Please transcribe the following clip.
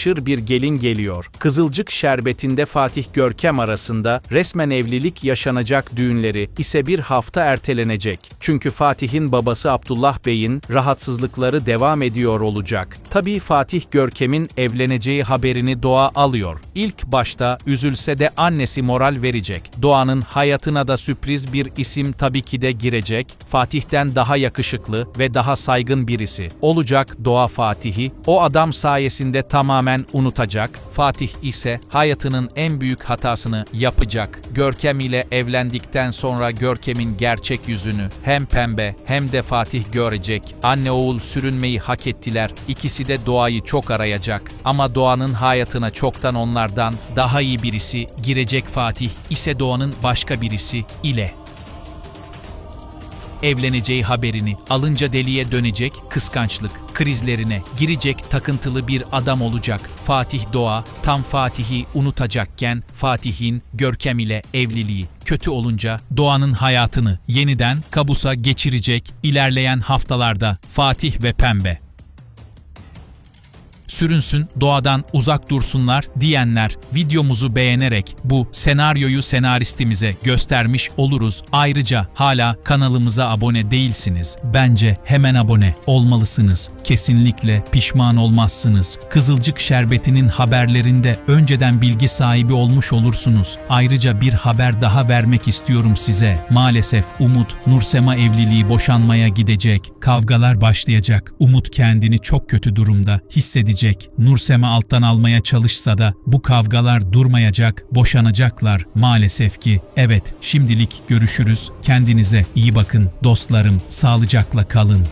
Şır bir gelin geliyor. Kızılcık şerbetinde Fatih Görkem arasında resmen evlilik yaşanacak düğünleri ise bir hafta ertelenecek. Çünkü Fatih'in babası Abdullah Bey'in rahatsızlıkları devam ediyor olacak. Tabii Fatih Görkem'in evleneceği haberini Doğa alıyor. İlk başta üzülse de annesi moral verecek. Doğan'ın hayatına da sürpriz bir isim tabii ki de girecek. Fatih'ten daha yakışıklı ve daha saygın birisi. Olacak Doğa Fatih'i o adam sayesinde tamamen unutacak. Fatih ise hayatının en büyük hatasını yapacak. Görkem ile evlendikten sonra Görkem'in gerçek yüzünü hem pembe hem de Fatih görecek. Anne oğul sürünmeyi hak ettiler. İkisi de Doğa'yı çok arayacak. Ama Doğan'ın hayatına çoktan onlardan daha iyi birisi girecek Fatih ise Doğan'ın başka birisi ile evleneceği haberini alınca deliye dönecek kıskançlık krizlerine girecek takıntılı bir adam olacak. Fatih Doğa tam Fatih'i unutacakken Fatih'in Görkem ile evliliği kötü olunca Doğan'ın hayatını yeniden kabusa geçirecek ilerleyen haftalarda Fatih ve Pembe sürünsün, doğadan uzak dursunlar diyenler videomuzu beğenerek bu senaryoyu senaristimize göstermiş oluruz. Ayrıca hala kanalımıza abone değilsiniz. Bence hemen abone olmalısınız. Kesinlikle pişman olmazsınız. Kızılcık Şerbeti'nin haberlerinde önceden bilgi sahibi olmuş olursunuz. Ayrıca bir haber daha vermek istiyorum size. Maalesef Umut, Nursema evliliği boşanmaya gidecek. Kavgalar başlayacak. Umut kendini çok kötü durumda hissedecek. Nursema alttan almaya çalışsa da bu kavgalar durmayacak, boşanacaklar maalesef ki. Evet, şimdilik görüşürüz. Kendinize iyi bakın dostlarım. Sağlıcakla kalın.